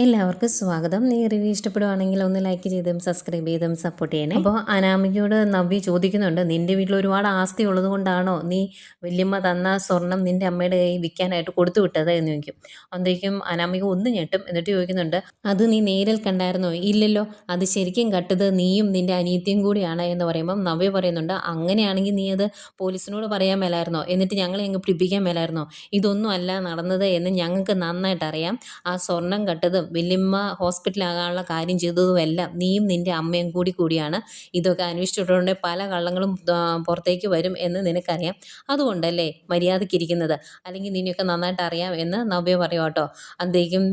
എല്ലാവർക്കും സ്വാഗതം. നീ റിവ്യൂ ഇഷ്ടപ്പെടുവാണെങ്കിൽ ഒന്ന് ലൈക്ക് ചെയ്തും സബ്സ്ക്രൈബ് ചെയ്തും സപ്പോർട്ട് ചെയ്യണേ. അപ്പോൾ അനാമികയോട് നവ്യ ചോദിക്കുന്നുണ്ട് നിന്റെ വീട്ടിൽ ഒരുപാട് ആസ്തി ഉള്ളത് കൊണ്ടാണോ നീ വല്യമ്മ തന്ന സ്വർണം നിന്റെ അമ്മയുടെ കൈ വിൽക്കാനായിട്ട് കൊടുത്തു വിട്ടത്? എന്ന് ചോദിക്കും. അന്നേക്കും അനാമിക ഒന്ന് ഞെട്ടും എന്നിട്ട് ചോദിക്കുന്നുണ്ട് അത് നീ നേരിൽ കണ്ടായിരുന്നോ? ഇല്ലല്ലോ അത് ശരിക്കും കട്ടത് നീയും നിന്റെ അനിയത്തിയും കൂടിയാണ് എന്ന് പറയുമ്പം നവ്യ പറയുന്നുണ്ട് അങ്ങനെയാണെങ്കിൽ നീ അത് പോലീസിനോട് പറയാൻ മേലായിരുന്നോ? എന്നിട്ട് ഞങ്ങളെ അങ്ങ് പിടിപ്പിക്കാൻ മേലായിരുന്നോ? ഇതൊന്നും അല്ല നടന്നത് എന്ന് ഞങ്ങൾക്ക് നന്നായിട്ട് അറിയാം. ആ സ്വർണം കട്ടതും വല്യമ്മ ഹോസ്പിറ്റലാകാനുള്ള കാര്യം ചെയ്തതുമെല്ലാം നീയും നിന്റെ അമ്മയും കൂടി കൂടിയാണ്. ഇതൊക്കെ അന്വേഷിച്ചിട്ടുണ്ട് പല കള്ളങ്ങളും പുറത്തേക്ക് വരും എന്ന് നിനക്കറിയാം. അതുകൊണ്ടല്ലേ മര്യാദയ്ക്കിരിക്കുന്നത് അല്ലെങ്കിൽ നിന്നെയൊക്കെ നന്നായിട്ട് അറിയാം എന്ന് നവ്യ പറയും കേട്ടോ. അദ്ദേഹം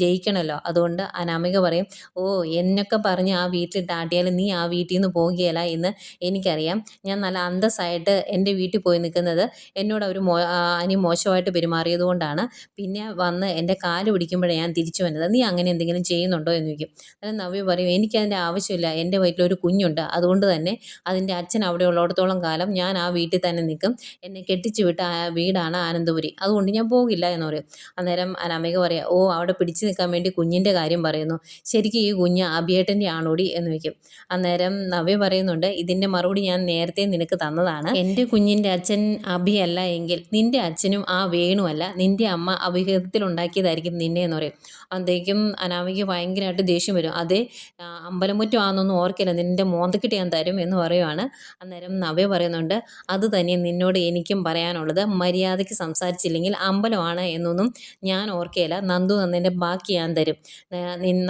ജയിക്കണമല്ലോ അതുകൊണ്ട് അനാമിക പറയും ഓ എന്നൊക്കെ പറഞ്ഞ് ആ വീട്ടിൽ ആട്ടിയാലും നീ ആ വീട്ടിൽ നിന്ന് പോകുകയില്ല എന്ന് എനിക്കറിയാം. ഞാൻ നല്ല അന്തസ്സായിട്ട് എന്റെ വീട്ടിൽ പോയി നിൽക്കുന്നത് എന്നോട് അവർ മോ അനി മോശമായിട്ട് പെരുമാറിയത് കൊണ്ടാണ് പിന്നെ വന്ന് എന്റെ കാൽ പിടിക്കുമ്പോഴേ ഞാൻ തിരിച്ചു വന്നത്. നീ അങ്ങനെ എന്തെങ്കിലും ചെയ്യുന്നുണ്ടോ എന്ന് ചോദിക്കും. അതിന് നവ്യ പറയും എനിക്കതിന്റെ ആവശ്യമില്ല. എന്റെ വയറ്റിലൊരു കുഞ്ഞുണ്ട്. അതുകൊണ്ട് തന്നെ അതിന്റെ അച്ഛൻ അവിടെ ഉള്ളിടത്തോളം കാലം ഞാൻ ആ വീട്ടിൽ തന്നെ നിൽക്കും. എന്നെ കെട്ടിച്ചു വിട്ട ആ വീടാണ് ആനന്ദപുരി. അതുകൊണ്ട് ഞാൻ പോകില്ല എന്ന് പറയും. അന്നേരം അനാമിക പറയാം ഓ അവിടെ പിടിച്ചു നിൽക്കാൻ വേണ്ടി കുഞ്ഞിന്റെ കാര്യം പറയുന്നു. ശരിക്കും ഈ കുഞ്ഞ് അഭിയേട്ടന്റെ ആണോടി? എന്ന് വയ്ക്കും അന്നേരം നവ്യ പറയുന്നുണ്ട് ഇതിന്റെ മറുപടി ഞാൻ നേരത്തെ നിനക്ക് തന്നതാണ്. എന്റെ കുഞ്ഞിന്റെ അച്ഛൻ അഭിയല്ല എങ്കിൽ നിന്റെ അച്ഛനും ആ വേണുമല്ല നിന്റെ അമ്മ അഭിഹിതത്തിൽ ഉണ്ടാക്കിയതായിരിക്കും നിന്നെ എന്ന് പറയും. അന്തേക്കും അനാമിക ഭയങ്കരമായിട്ട് ദേഷ്യം വരും. അതെ അമ്പലമുറ്റം ആണെന്നൊന്നും ഓർക്കില്ല. നിന്റെ മോന്തക്കിട്ട് ഞാൻ തരും എന്ന് പറയുവാണ്. അന്നേരം നവ്യ പറയുന്നുണ്ട് അത് തന്നെ നിന്നോട് എനിക്കും പറയാനുള്ളത്. മര്യാദയ്ക്ക് സംസാരിച്ചില്ലെങ്കിൽ അമ്പലമാണ് എന്നൊന്നും ഞാൻ ഓർക്കുകയില്ല നന്ദു നന്ദിന്റെ ബാക്കി ഞാൻ തരും.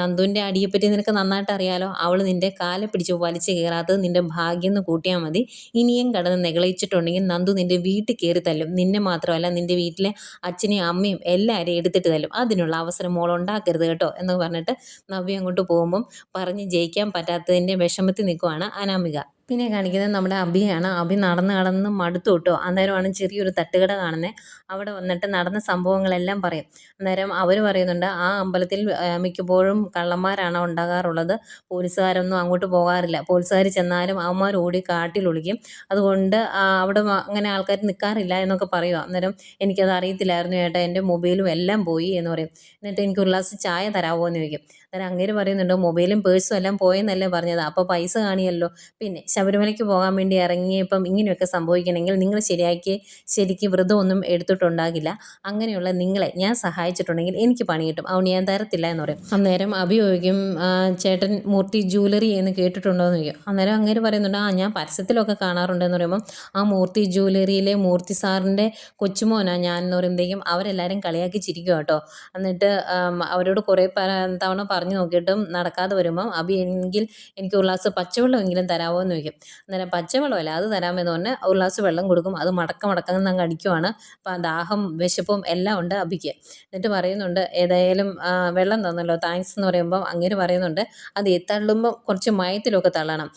നന്ദുവിന്റെ അടിയെപ്പറ്റി നിനക്ക് നന്നായിട്ട് അറിയാലോ. അവൾ നിന്റെ കാലെ പിടിച്ച് വലിച്ചു കയറാത്തത് നിന്റെ ഭാഗ്യം എന്ന് കൂട്ടിയാൽ മതി. ഇനിയും കടന്ന് നെകളയിച്ചിട്ടുണ്ടെങ്കിൽ നന്ദു നിന്റെ വീട്ടിൽ കയറി തല്ലും. നിന്നെ മാത്രമല്ല നിന്റെ വീട്ടിലെ അച്ഛനെയും അമ്മയും എല്ലാവരെയും എടുത്തിട്ട് തല്ലും. അതിനുള്ള അവസരം മോൾ ഉണ്ടാക്കരുത് കേട്ടോ എന്ന് പറഞ്ഞിട്ട് നവ്യ അങ്ങോട്ട് പോകുമ്പം പറഞ്ഞ് ജയിക്കാൻ പറ്റാത്തതിന്റെ വിഷമത്തിൽ നിൽക്കുവാണ് അനാമിക. പിന്നെ കാണിക്കുന്നത് നമ്മുടെ അഭിയാണ്. അഭി നടന്ന് നടന്ന് മടുത്തു കിട്ടോ. അന്നേരമാണ് ചെറിയൊരു തട്ടുകട കാണുന്നത് അവിടെ വന്നിട്ട് നടന്ന സംഭവങ്ങളെല്ലാം പറയും. അന്നേരം അവർ പറയുന്നുണ്ട് ആ അമ്പലത്തിൽ മിക്കപ്പോഴും കള്ളന്മാരാണ് ഉണ്ടാകാറുള്ളത്. പോലീസുകാരൊന്നും അങ്ങോട്ട് പോകാറില്ല. പോലീസുകാർ ചെന്നാലും അവന്മാർ ഓടി കാട്ടിൽ ഒളിക്കും അതുകൊണ്ട് അവിടെ അങ്ങനെ ആൾക്കാർ നിൽക്കാറില്ല എന്നൊക്കെ പറയുക അന്നേരം എനിക്കത് അറിയത്തില്ലായിരുന്നു ചേട്ടാ എന്റെ മൊബൈലും എല്ലാം പോയി എന്ന് പറയും. എന്നിട്ട് എനിക്ക് ഒരു ഗ്ലാസ് ചായ തരാമോ എന്ന് ചോദിക്കും. അന്നേരം അങ്ങേര് പറയുന്നുണ്ട്. മൊബൈലും പേഴ്സും എല്ലാം പോയെന്നല്ലേ പറഞ്ഞത്. അപ്പോൾ പൈസ കാണിയല്ലോ. പിന്നെ ശബരിമലയ്ക്ക് പോകാൻ വേണ്ടി ഇറങ്ങിയപ്പം ഇങ്ങനെയൊക്കെ സംഭവിക്കണമെങ്കിൽ നിങ്ങൾ ശരിയാക്കി ശരിക്ക് വ്രതമൊന്നും എടുത്തിട്ടുണ്ടാകില്ല. അങ്ങനെയുള്ള നിങ്ങളെ ഞാൻ സഹായിച്ചിട്ടുണ്ടെങ്കിൽ എനിക്ക് പണി കിട്ടും. അതുകൊണ്ട് ഞാൻ തരത്തില്ല എന്ന് പറയും. അന്നേരം അഭിയോഗിക്കും "ആ, ചേട്ടൻ മൂർത്തി ജൂവലറി എന്ന് കേട്ടിട്ടുണ്ടോ എന്ന് ചോദിക്കും. അന്നേരം അങ്ങേര് പറയുന്നുണ്ട് ആ ഞാൻ പരസ്യത്തിലൊക്കെ കാണാറുണ്ടെന്ന് പറയുമ്പം ആ മൂർത്തി ജൂവലറിയിലെ മൂർത്തി സാറിന്റെ കൊച്ചുമോനാണ് ഞാൻ എന്ന് പറയുമ്പോഴേക്കും അവരെല്ലാവരും കളിയാക്കി ചിരിക്കും കേട്ടോ. എന്നിട്ട് അവരോട് കുറേ തവണ പറഞ്ഞു നോക്കിയിട്ടും നടക്കാതെ വരുമ്പം അഭി എങ്കിൽ എനിക്ക് ഒരു ഗ്ലാസ് പച്ചവെള്ളമെങ്കിലും തരാമോ എന്ന് ചോദിക്കും. അന്നേരം പച്ചവെള്ളമല്ല അത് തരാമെന്ന് പറഞ്ഞാൽ ഒരു ഗ്ലാസ് വെള്ളം കൊടുക്കും. അത് മടക്ക മടക്കം അങ്ങ് അടിക്കുവാണ്. അപ്പം ദാഹം വിശപ്പും എല്ലാം ഉണ്ട് അഭിക്ക് എന്നിട്ട് പറയുന്നുണ്ട് ഏതായാലും വെള്ളം തന്നല്ലോ താങ്ക്സ് എന്ന് പറയുമ്പം അങ്ങനെ പറയുന്നുണ്ട് അത് തള്ളുമ്പോൾ കുറച്ച് മയത്തിലൊക്കെ തള്ളണം.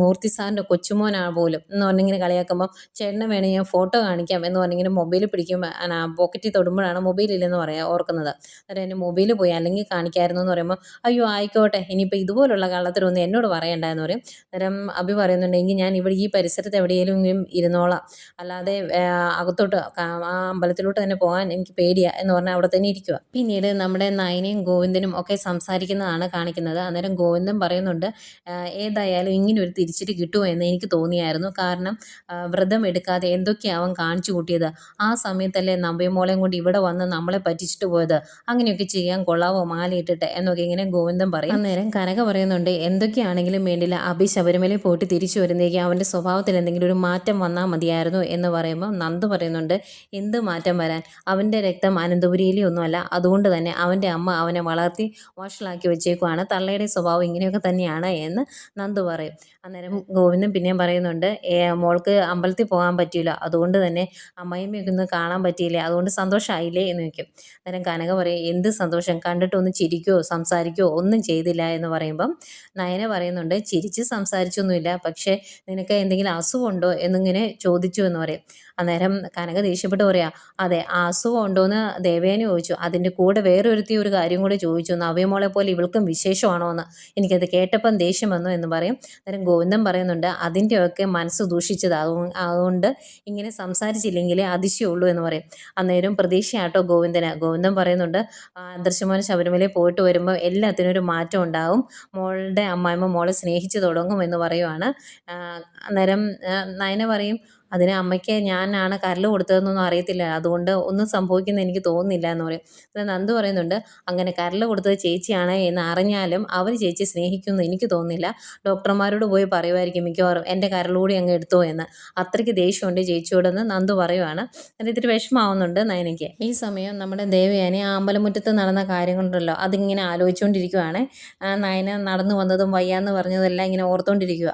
മൂർത്തി സാറിന്റെ കൊച്ചുമോനാ പോലും എന്ന് പറഞ്ഞിങ്ങനെ കളിയാക്കുമ്പം ചേട്ടനെ വേണമെങ്കിൽ ഞാൻ ഫോട്ടോ കാണിക്കാം എന്ന് പറഞ്ഞിങ്ങനെ മൊബൈൽ പിടിക്കുമ്പോൾ പോക്കറ്റിൽ തൊടുമ്പോഴാണ് മൊബൈലില്ലെന്ന് പറയാം ഓർക്കുന്നത്. അന്നേരം എന്റെ മൊബൈൽ പോയി അല്ലെങ്കിൽ കാണിക്കായിരുന്നു എന്ന് പറയുമ്പോൾ അയ്യോ ആയിക്കോട്ടെ ഇനിയിപ്പോൾ ഇതുപോലുള്ള കള്ളത്തിലൊന്നും എന്നോട് പറയണ്ട എന്ന് പറയും. അന്നേരം അഭി പറയുന്നുണ്ടെങ്കിൽ ഞാൻ ഇവിടെ ഈ പരിസരത്ത് എവിടെയെങ്കിലും ഇരുന്നോളാം. അല്ലാതെ അകത്തോട്ട് ആ അമ്പലത്തിലോട്ട് തന്നെ പോകാൻ എനിക്ക് പേടിയാ എന്ന് പറഞ്ഞാൽ അവിടെ തന്നെ ഇരിക്കുക പിന്നീട് നമ്മുടെ നയനയും ഗോവിന്ദനും ഒക്കെ സംസാരിക്കുന്നതാണ് കാണിക്കുന്നത്. അന്നേരം ഗോവിന്ദൻ പറയുന്നുണ്ട് "ആ, ഏതായാലും ഇങ്ങനെ ഒരു തിരിച്ചിട്ട് കിട്ടുമോ എന്ന് എനിക്ക് തോന്നിയായിരുന്നു. കാരണം വ്രതം എടുക്കാതെ എന്തൊക്കെയാണ് അവൻ കാണിച്ചു കൂട്ടിയത്? ആ സമയത്തല്ലേ നമ്പയമോളെയും കൊണ്ട് ഇവിടെ വന്ന് നമ്മളെ പറ്റിച്ചിട്ട് പോയത്? അങ്ങനെയൊക്കെ ചെയ്യാൻ കൊള്ളാവോ? മാലയിട്ടിട്ട്. എന്നൊക്കെ ഇങ്ങനെ ഗോവിന്ദം പറയും. അന്നേരം കനക പറയുന്നുണ്ട് എന്തൊക്കെയാണെങ്കിലും വേണ്ടില്ല അഭി ശബരിമലയിൽ പോയിട്ട് തിരിച്ചു വരുന്നേക്ക് അവന്റെ സ്വഭാവത്തിൽ എന്തെങ്കിലും ഒരു മാറ്റം വന്നാൽ മതിയായിരുന്നു എന്ന് പറയുമ്പോൾ നന്ദ് പറയുന്നുണ്ട് എന്ത് മാറ്റം വരാൻ? അവന്റെ രക്തം അനന്തപുരിയിലെ ഒന്നുമല്ല അതുകൊണ്ട് തന്നെ അവന്റെ അമ്മ അവനെ വളർത്തി വഷളാക്കി വെച്ചേക്കുവാണ് തള്ളയുടെ സ്വഭാവം ഇങ്ങനെയൊക്കെ തന്നെയാണ് എന്ന് നന്ദു പറയും. അന്നേരം ഗോവിന്ദൻ പിന്നെയും പറയുന്നുണ്ട് മോൾക്ക് അമ്പലത്തിൽ പോകാൻ പറ്റിയില്ല അതുകൊണ്ട് തന്നെ അമ്മയമ്മയൊക്കെ ഒന്ന് കാണാൻ പറ്റിയില്ലേ അതുകൊണ്ട് സന്തോഷമായില്ലേ എന്ന് വയ്ക്കും അന്നേരം കനക പറയും എന്ത് സന്തോഷം കണ്ടിട്ടൊന്ന് ചിരിക്കുകയോ സംസാരിക്കുകയോ ഒന്നും ചെയ്തില്ല എന്ന് പറയുമ്പം നയന പറയുന്നുണ്ട് ചിരിച്ച് സംസാരിച്ചൊന്നുമില്ല. പക്ഷെ നിനക്ക് എന്തെങ്കിലും അസുഖമുണ്ടോ? എന്നിങ്ങനെ ചോദിച്ചു എന്ന് പറയും. അന്നേരം കനക ദേഷ്യപ്പെട്ട് പറയാ അതെ ആ അസുഖം ഉണ്ടോയെന്ന് ദേവേന ചോദിച്ചു. അതിന്റെ കൂടെ വേറൊരുത്തി ഒരു കാര്യം കൂടെ ചോദിച്ചു. നവ്യമോളെ പോലെ ഇവൾക്കും വിശേഷമാണോ എന്ന് എനിക്കത് കേട്ടപ്പം ദേഷ്യം വന്നു എന്ന് പറയും. അന്നേരം ഗോവിന്ദം പറയുന്നുണ്ട് അതിന്റെയൊക്കെ മനസ്സ് ദൂഷിച്ചത്. അതുകൊണ്ട് ഇങ്ങനെ സംസാരിച്ചില്ലെങ്കിലേ അതിശയമുള്ളൂ എന്ന് പറയും. അന്നേരം പ്രതീക്ഷയാട്ടോ ഗോവിന്ദന്. ഗോവിന്ദം പറയുന്നുണ്ട് ദൃശ്യമോൻ ശബരിമലയിൽ പോയിട്ട് വരുമ്പോൾ എല്ലാത്തിനും ഒരു മാറ്റം ഉണ്ടാവും. മോളുടെ അമ്മായിമ്മ മോളെ സ്നേഹിച്ച് തുടങ്ങും എന്ന് പറയുവാണ്. അന്നേരം നയന പറയും അതിന് അമ്മയ്ക്ക് ഞാനാണ് കരൾ കൊടുത്തതെന്നൊന്നും അറിയത്തില്ല. അതുകൊണ്ട് ഒന്നും സംഭവിക്കുന്ന എനിക്ക് തോന്നുന്നില്ല എന്ന് പറയും. അന്നേരം നന്ദു പറയുന്നുണ്ട് അങ്ങനെ കരൾ കൊടുത്തത് ചേച്ചിയാണ് എന്ന് അറിഞ്ഞാലും അവർ ചേച്ചി സ്നേഹിക്കുന്നു എനിക്ക് തോന്നുന്നില്ല. ഡോക്ടർമാരോട് പോയി പറയുമായിരിക്കും മിക്കവാറും എന്റെ കരളുകൂടി അങ്ങ് എടുത്തോ എന്ന്. അത്രയ്ക്ക് ദേഷ്യമുണ്ട് ചേച്ചിയോടെന്ന് നന്ദു പറയുവാണ്. എന്നിട്ട് ഇത്തിരി വിഷമാവുന്നുണ്ട് നയനയ്ക്ക്. ഈ സമയം നമ്മുടെ ദേവയാനി ആ അമ്പലമുറ്റത്ത് നടന്ന കാര്യങ്ങളുണ്ടല്ലോ അതിങ്ങനെ ആലോചിച്ചുകൊണ്ടിരിക്കുവാണ് നയന നടന്നു വന്നതും വയ്യാന്ന് പറഞ്ഞതെല്ലാം ഇങ്ങനെ ഓർത്തുകൊണ്ടിരിക്കുക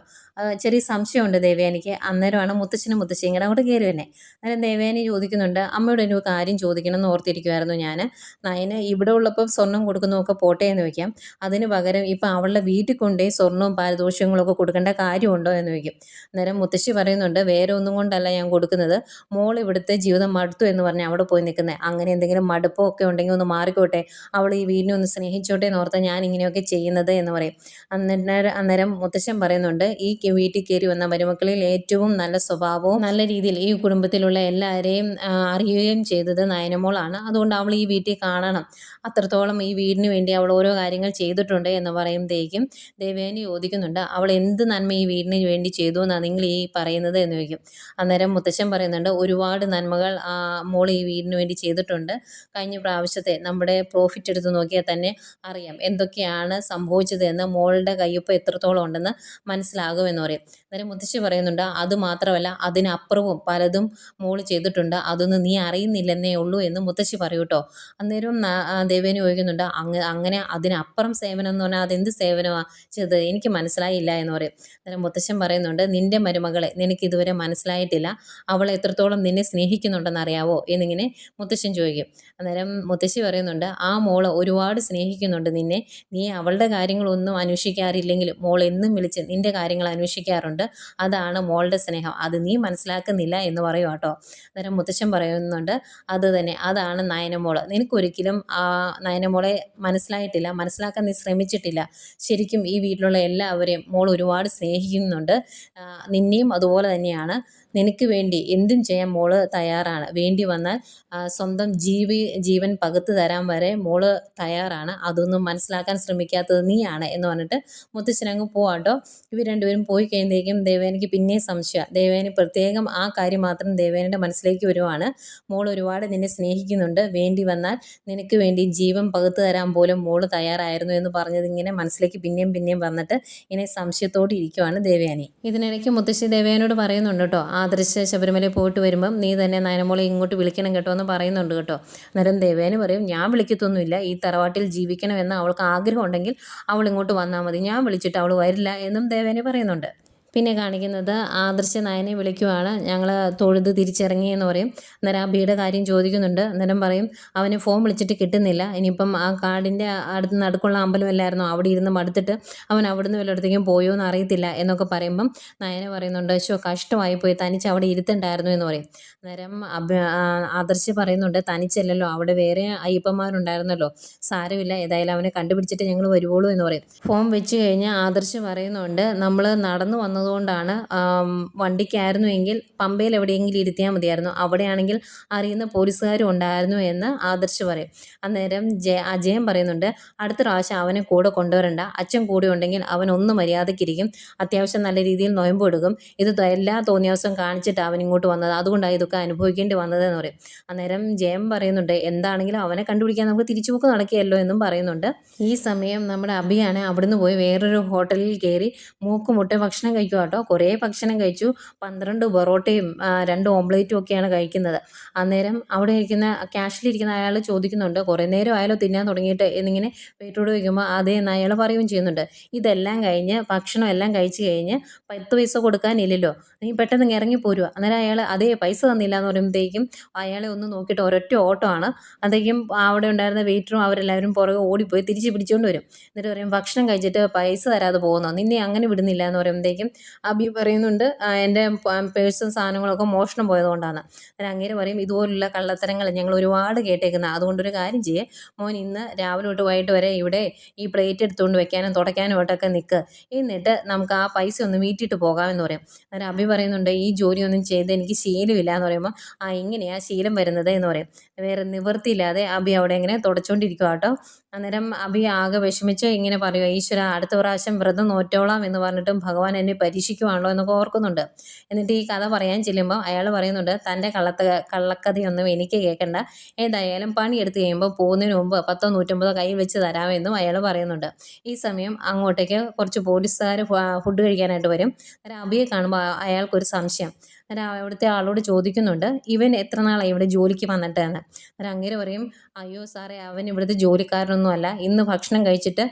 ചെറിയ സംശയമുണ്ട് ദേവയാനിക്ക്. അന്നേരമാണ് മുത്തച്ഛനും മുത്തശ്ശിയും കൂടെ അങ്ങോട്ട് കയറി തന്നെ അന്നേരം ദേവയാനി ചോദിക്കുന്നുണ്ട് അമ്മയോട് ഒരു കാര്യം ചോദിക്കണം എന്ന് ഓർത്തിരിക്കുമായിരുന്നു ഞാൻ നയന് ഇവിടെ ഉള്ളപ്പോൾ സ്വർണം കൊടുക്കുന്നതൊക്കെ പോട്ടെ എന്ന് വെക്കാം അതിന് പകരം ഇപ്പം അവളുടെ വീട്ടിൽ കൊണ്ടേ സ്വർണവും പാരിതോഷികങ്ങളും ഒക്കെ കൊടുക്കേണ്ട കാര്യമുണ്ടോ എന്ന് ചോദിക്കും. അന്നേരം മുത്തശ്ശി പറയുന്നുണ്ട് വേറെ ഒന്നും കൊണ്ടല്ല ഞാൻ കൊടുക്കുന്നത്. മോൾ ഇവിടുത്തെ ജീവിതം മടുത്തു എന്ന് പറഞ്ഞ് അവിടെ പോയി നിൽക്കുന്നത് അങ്ങനെ എന്തെങ്കിലും മടുപ്പോ ഒക്കെ ഉണ്ടെങ്കിൽ ഒന്ന് മാറിക്കോട്ടെ. അവൾ ഈ വീടിനെ ഒന്ന് സ്നേഹിച്ചോട്ടെ എന്ന് ഓർത്താൽ ഞാൻ ഇങ്ങനെയൊക്കെ ചെയ്യുന്നത് എന്ന് പറയും. അന്നേരം അന്നേരം മുത്തശ്ശൻ പറയുന്നുണ്ട് ഈ വീട്ടിൽ കയറി വന്ന മരുമക്കളിൽ ഏറ്റവും നല്ല സ്വഭാവവും നല്ല രീതിയിൽ ഈ കുടുംബത്തിലുള്ള എല്ലാവരെയും അറിയുകയും ചെയ്തത് നയനമോളാണ്. അതുകൊണ്ട് അവൾ ഈ വീട്ടിൽ കാണണം. അത്രത്തോളം ഈ വീടിന് വേണ്ടി അവൾ ഓരോ കാര്യങ്ങൾ ചെയ്തിട്ടുണ്ട് എന്ന് പറയുമ്പോഴത്തേക്കും ദേവേനി ചോദിക്കുന്നുണ്ട് അവൾ എന്ത് നന്മ ഈ വീടിന് വേണ്ടി ചെയ്തു എന്നാണ് നിങ്ങൾ ഈ പറയുന്നത്? എന്ന് ചോദിക്കും. അന്നേരം മുത്തശ്ശൻ പറയുന്നുണ്ട് ഒരുപാട് നന്മകൾ മോൾ ഈ വീടിന് വേണ്ടി ചെയ്തിട്ടുണ്ട്. കഴിഞ്ഞ പ്രാവശ്യത്തെ നമ്മുടെ പ്രോഫിറ്റ് എടുത്ത് നോക്കിയാൽ തന്നെ അറിയാം എന്തൊക്കെയാണ് സംഭവിച്ചത് എന്ന് മോളുടെ കയ്യൊപ്പ് എത്രത്തോളം ഉണ്ടെന്ന് മനസ്സിലാകുമെന്ന് പറയും. അന്നേരം മുത്തശ്ശി പറയുന്നുണ്ട് അത് മാത്രമല്ല അതിനപ്പുറവും പലതും മോൾ ചെയ്തിട്ടുണ്ട്. അതൊന്നും നീ അറിയുന്നില്ലെന്നേ ഉള്ളൂ എന്ന് മുത്തശ്ശി പറയൂ കേട്ടോ അന്നേരം ദേവേന ചോദിക്കുന്നുണ്ട് അങ്ങ് അങ്ങനെ അതിനപ്പുറം സേവനം എന്ന് പറഞ്ഞാൽ അതെന്ത് സേവനമാണ് ചെയ്തത്? എനിക്ക് മനസ്സിലായില്ല എന്ന് പറയും. അന്നേരം മുത്തശ്ശൻ പറയുന്നുണ്ട് നിന്റെ മരുമകളെ നിനക്ക് ഇതുവരെ മനസ്സിലായിട്ടില്ല. അവൾ എത്രത്തോളം നിന്നെ സ്നേഹിക്കുന്നുണ്ടെന്ന് അറിയാവോ? എന്നിങ്ങനെ മുത്തശ്ശൻ ചോദിക്കും. അന്നേരം മുത്തശ്ശി പറയുന്നുണ്ട് ആ മോൾ ഒരുപാട് സ്നേഹിക്കുന്നുണ്ട് നിന്നെ. നീ അവളുടെ കാര്യങ്ങളൊന്നും അന്വേഷിക്കാറില്ലെങ്കിലും മോൾ എന്നും വിളിച്ച് നിന്റെ കാര്യങ്ങൾ അന്വേഷിക്കാറുണ്ട്. അതാണ് മോളുടെ സ്നേഹം. അത് നീ മനസ്സിലാക്കുന്നില്ല എന്ന് പറയും കേട്ടോ. അന്നേരം മുത്തശ്ശൻ പറയുന്നുണ്ട് അത് തന്നെ അതാണ് നയനമോൾ. നിനക്കൊരിക്കലും നയനമോളെ മനസ്സിലായിട്ടില്ല മനസ്സിലാക്കാൻ നീ ശ്രമിച്ചിട്ടില്ല. ശരിക്കും ഈ വീട്ടിലുള്ള എല്ലാവരെയും മോൾ ഒരുപാട് സ്നേഹിക്കുന്നുണ്ട്. നിന്നെയും അതുപോലെ തന്നെയാണ്. നിനക്ക് വേണ്ടി എന്തും ചെയ്യാൻ മോൾ തയ്യാറാണ്. വേണ്ടി വന്നാൽ സ്വന്തം ജീവി ജീവൻ പകുത്തു തരാൻ വരെ മോൾ തയ്യാറാണ്. അതൊന്നും മനസ്സിലാക്കാൻ ശ്രമിക്കാത്തത് നീയാണ് എന്ന് പറഞ്ഞിട്ട് മുത്തച്ഛനങ്ങ് പോവാട്ടോ ഇവർ രണ്ടുപേരും പോയി കഴിയുമ്പോഴേക്കും ദേവേനയ്ക്ക് പിന്നെയും സംശയം. ദേവേന പ്രത്യേകം ആ കാര്യം മാത്രം ദേവേനയുടെ മനസ്സിലേക്ക് വരുവാണ്. മോൾ ഒരുപാട് നിന്നെ സ്നേഹിക്കുന്നുണ്ട്. വേണ്ടി വന്നാൽ നിനക്ക് വേണ്ടി ജീവൻ പകുത്തു തരാൻ പോലും മോൾ തയ്യാറായിരുന്നു എന്ന് പറഞ്ഞത് ഇങ്ങനെ മനസ്സിലേക്ക് പിന്നെയും പിന്നെയും വന്നിട്ട് ഇങ്ങനെ സംശയത്തോടെ ഇരിക്കുവാണ് ദേവയാനി ഇതിനിടയ്ക്ക് മുത്തശ്ശി ദേവയാനോട് പറയുന്നുണ്ട് കേട്ടോ ആദർശ ശബരിമലയിൽ പോയിട്ട് വരുമ്പം നീ തന്നെ നയനമോളെ ഇങ്ങോട്ട് വിളിക്കണം കേട്ടോ എന്ന് പറയുന്നുണ്ട് കേട്ടോ. അന്നേരം ദേവേന പറയും ഞാൻ വിളിക്കത്തൊന്നുമില്ല. ഈ തറവാട്ടിൽ ജീവിക്കണമെന്ന് അവൾക്ക് ആഗ്രഹം ഉണ്ടെങ്കിൽ അവൾ ഇങ്ങോട്ട് വന്നാൽ മതി. ഞാൻ വിളിച്ചിട്ട് അവൾ വരില്ല എന്നും ദേവേന പറയുന്നുണ്ട്. പിന്നെ കാണിക്കുന്നത് ആദർശ നായനെ വിളിക്കുവാണ്. ഞങ്ങൾ തൊഴുത് തിരിച്ചിറങ്ങി എന്ന് പറയും. അന്നേരം ആ ബിയുടെ കാര്യം ചോദിക്കുന്നുണ്ട്. അന്നേരം പറയും അവന് ഫോൺ വിളിച്ചിട്ട് കിട്ടുന്നില്ല. ഇനിയിപ്പം ആ കാടിന്റെ അടുത്ത് നടുക്കുള്ള അമ്പലമല്ലായിരുന്നോ? അവിടെ ഇരുന്ന് മടുത്തിട്ട് അവൻ അവിടുന്ന് വല്ലയിടത്തേക്കും പോയോ എന്ന് അറിയത്തില്ല എന്നൊക്കെ പറയുമ്പം നയന പറയുന്നുണ്ട് ശോ കഷ്ടമായി പോയി. തനിച്ച് അവിടെ ഇരുത്തണ്ടായിരുന്നു എന്ന് പറയും. അന്നേരം ആദർശ പറയുന്നുണ്ട് തനിച്ചല്ലല്ലോ. അവിടെ വേറെ അയ്യപ്പന്മാരുണ്ടായിരുന്നല്ലോ. സാരമില്ല. ഏതായാലും അവനെ കണ്ടുപിടിച്ചിട്ട് ഞങ്ങൾ വരുവുള്ളൂ എന്ന് പറയും. ഫോൺ വെച്ച് കഴിഞ്ഞാൽ ആദർശ് പറയുന്നുണ്ട് നമ്മൾ നടന്നു വന്നതുകൊണ്ടാണ് ആം, വണ്ടിക്കായിരുന്നു എങ്കിൽ പമ്പയിൽ എവിടെയെങ്കിലും ഇരുത്തിയാൽ മതിയായിരുന്നു. അവിടെയാണെങ്കിൽ അറിയുന്ന പോലീസുകാരും ഉണ്ടായിരുന്നു എന്ന് ആദർശ് പറയും. അന്നേരം ജയ അജയൻ പറയുന്നുണ്ട് അടുത്ത പ്രാവശ്യം അവനെ കൂടെ കൊണ്ടുവരണ്ട. അച്ഛൻ കൂടെ ഉണ്ടെങ്കിൽ അവൻ ഒന്ന് മര്യാദയ്ക്കിരിക്കും അത്യാവശ്യം നല്ല രീതിയിൽ നൊയമ്പ് എടുക്കും. ഇത് എല്ലാ തോന്നിയാവസം കാണിച്ചിട്ട് അവൻ ഇങ്ങോട്ട് വന്നത്. അതുകൊണ്ടാണ് ഇതൊക്കെ അനുഭവിക്കേണ്ടി വന്നതെന്ന് പറയും. അന്നേരം ജയം പറയുന്നുണ്ട് എന്താണെങ്കിലും അവനെ കണ്ടുപിടിക്കാൻ നമുക്ക് തിരിച്ചുപോക്ക് നടക്കുകയല്ലോ എന്നും പറയുന്നുണ്ട്. ഈ സമയം നമ്മുടെ അഭിയാണ് അവിടുന്ന് പോയി വേറൊരു ഹോട്ടലിൽ കയറി മൂക്ക് മുട്ട ഭക്ഷണം കഴിക്കുക കേട്ടോ. കുറേ ഭക്ഷണം കഴിച്ചു. പന്ത്രണ്ട് പൊറോട്ടയും രണ്ട് ഓംലേറ്റും ഒക്കെയാണ് കഴിക്കുന്നത്. അന്നേരം അവിടെ ഇരിക്കുന്ന ക്യാഷിലിരിക്കുന്ന അയാൾ ചോദിക്കുന്നുണ്ട് കുറേ നേരം ആയാലോ തിന്നാൻ തുടങ്ങിയിട്ട് എന്നിങ്ങനെ വെയിറ്റോട് ചോദിക്കുമ്പോൾ അതേ എന്ന് അയാൾ പറയുകയും ചെയ്യുന്നുണ്ട്. ഇതെല്ലാം കഴിഞ്ഞ് ഭക്ഷണം എല്ലാം കഴിച്ച് കഴിഞ്ഞ് പത്ത് പൈസ കൊടുക്കാനില്ലല്ലോ. നീ പെട്ടെന്ന് ഇറങ്ങി പോരുക അന്നേരം അയാൾ അതേ പൈസ തന്നില്ല എന്ന് പറയുമ്പോഴത്തേക്കും അയാളെ ഒന്ന് നോക്കിയിട്ട് ഒരൊറ്റ ഓട്ടമാണ് അതേക്കും അവിടെ ഉണ്ടായിരുന്ന വെയിറ്ററും അവരെല്ലാവരും പുറകെ ഓടിപ്പോയി തിരിച്ച് പിടിച്ചുകൊണ്ട് വരും. എന്നിട്ട് പറയും ഭക്ഷണം കഴിച്ചിട്ട് പൈസ തരാതെ പോകുന്നോ? നിന്നെ അങ്ങനെ വിടുന്നില്ല എന്ന് പറയുമ്പോഴത്തേക്കും അബി പറയുന്നുണ്ട് "ആ, എന്റെ പേഴ്സും സാധനങ്ങളൊക്കെ മോഷണം പോയതുകൊണ്ടാണ്. അന്നേരം അങ്ങേര് പറയും ഇതുപോലുള്ള കള്ളത്തരങ്ങൾ ഞങ്ങൾ ഒരുപാട് കേട്ടേക്കുന്നത് അതുകൊണ്ടൊരു കാര്യം ചെയ്യേ. മോൻ ഇന്ന് രാവിലെ തൊട്ട് വൈകിട്ട് വരെ ഇവിടെ ഈ പ്ലേറ്റ് എടുത്തുകൊണ്ട് വെക്കാനും തുടയ്ക്കാനും ആയിട്ടൊക്കെ നിൽക്ക് എന്നിട്ട് നമുക്ക് ആ പൈസ ഒന്ന് വീട്ടിട്ട് പോകാമെന്ന് പറയും. അന്നേരം അബി പറയുന്നുണ്ട് ഈ ജോലിയൊന്നും ചെയ്ത് എനിക്ക് ശീലമില്ല എന്ന് പറയുമ്പോൾ ആ എങ്ങനെയാണ് ശീലം വരുന്നത് എന്ന് പറയും. വേറെ നിവൃത്തിയില്ലാതെ അബി അവിടെ ഇങ്ങനെ തുടച്ചുകൊണ്ടിരിക്കുക കേട്ടോ അന്നേരം അബി ആകെ വിഷമിച്ച് ഇങ്ങനെ പറയുക ഈശ്വര അടുത്ത പ്രാവശ്യം വ്രതം നോറ്റോളാം എന്ന് പറഞ്ഞിട്ടും ഭഗവാൻ എന്നെ പരീക്ഷിക്കുവാണല്ലോ എന്നൊക്കെ ഓർക്കുന്നുണ്ട്. എന്നിട്ട് ഈ കഥ പറയാൻ ചെല്ലുമ്പോൾ അയാൾ പറയുന്നുണ്ട് തന്റെ കള്ളത്ത കള്ളക്കഥയൊന്നും എനിക്ക് കേൾക്കണ്ട. ഏതായാലും പണിയെടുത്ത് കഴിയുമ്പോൾ പോകുന്നതിന് മുമ്പ് പത്തോ നൂറ്റമ്പതോ കയ്യിൽ വെച്ച് തരാമെന്നും അയാൾ പറയുന്നുണ്ട്. ഈ സമയം അങ്ങോട്ടേക്ക് കുറച്ച് പോലീസുകാർ ഫുഡ് കഴിക്കാനായിട്ട് വരും. അന്നേരം അബിയെ കാണുമ്പോൾ അയാൾക്കൊരു സംശയം. അന്നേരം അവിടുത്തെ ആളോട് ചോദിക്കുന്നുണ്ട് ഇവൻ എത്ര നാളായി ഇവിടെ ജോലിക്ക് വന്നിട്ട്? എന്ന്. അന്നേരം അങ്ങനെ പറയും അയ്യോ സാറേ അവൻ ഇവിടുത്തെ ജോലിക്കാരനൊന്നുമല്ല ഇന്ന് ഭക്ഷണം കഴിച്ചിട്ട്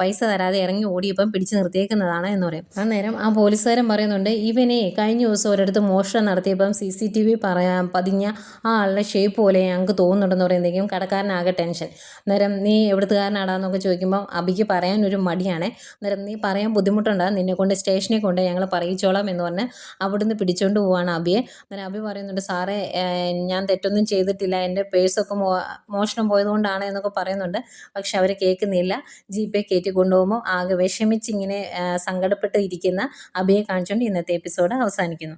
പൈസ തരാതെ ഇറങ്ങി ഓടിയപ്പം പിടിച്ച് നിർത്തിയേക്കുന്നതാണ് എന്ന് പറയും. അന്നേരം ആ പോലീസുകാരൻ പറയുന്നുണ്ട് ഇവനെ കഴിഞ്ഞ ദിവസം ഒരിടത്ത് മോഷണം നടത്തിയപ്പം സി സി ടി വി പറയാ പതിഞ്ഞ ആ ആളുടെ ഷേപ്പ് പോലെ ഞങ്ങൾക്ക് തോന്നുന്നുണ്ടെന്ന് പറയുമ്പോഴേക്കും കടക്കാരനാകെ ടെൻഷൻ. അന്നേരം നീ എവിടുത്തുകാരനാടാന്നൊക്കെ ചോദിക്കുമ്പോൾ അബിക്ക് പറയാൻ ഒരു മടിയാണേ. അന്നേരം നീ പറയാൻ ബുദ്ധിമുട്ടുണ്ട്? നിന്നെ കൊണ്ട് സ്റ്റേഷനിൽ കൊണ്ട് ഞങ്ങൾ പറയിച്ചോളാം എന്ന് പറഞ്ഞ് അവിടുന്ന് പിടിച്ചോണ്ട് പോവാണ് അബിയെ. അന്നേരം അബി പറയുന്നുണ്ട് സാറേ ഞാൻ തെറ്റൊന്നും ചെയ്തിട്ടില്ല. എന്റെ പേഴ്സൊക്കെ മോഷണം പോയതുകൊണ്ടാണ് എന്നൊക്കെ പറയുന്നുണ്ട്. പക്ഷെ അവർ കേൾക്കുന്നില്ല. ജി പേ കയറ്റി കൊണ്ടുപോകുമ്പോൾ ആകെ വിഷമിച്ച് ഇങ്ങനെ ഏഹ്, സങ്കടപ്പെട്ട് ഇരിക്കുന്ന അബിയെ കാണിച്ചുകൊണ്ട് ഇന്നത്തെ എപ്പിസോഡ് അവസാനിക്കുന്നു.